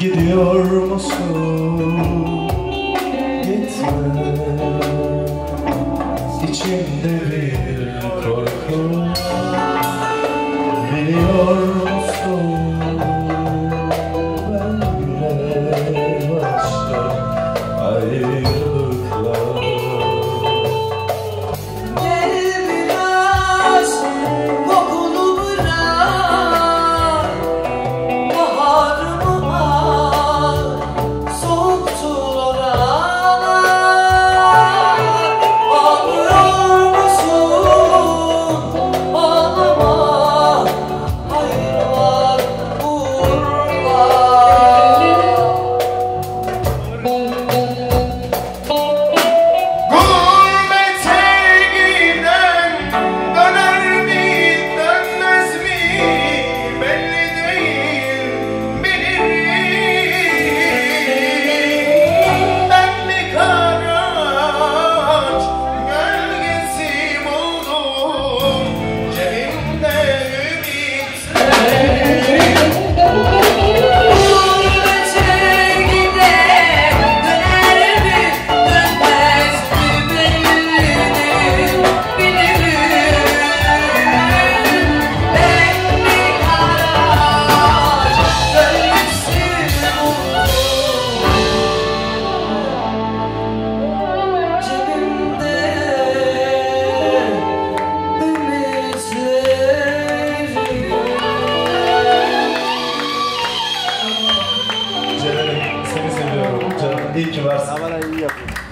gidiyor musun? Gitme İçimde bir iyi ki varsın Kamera iyi yapıyor.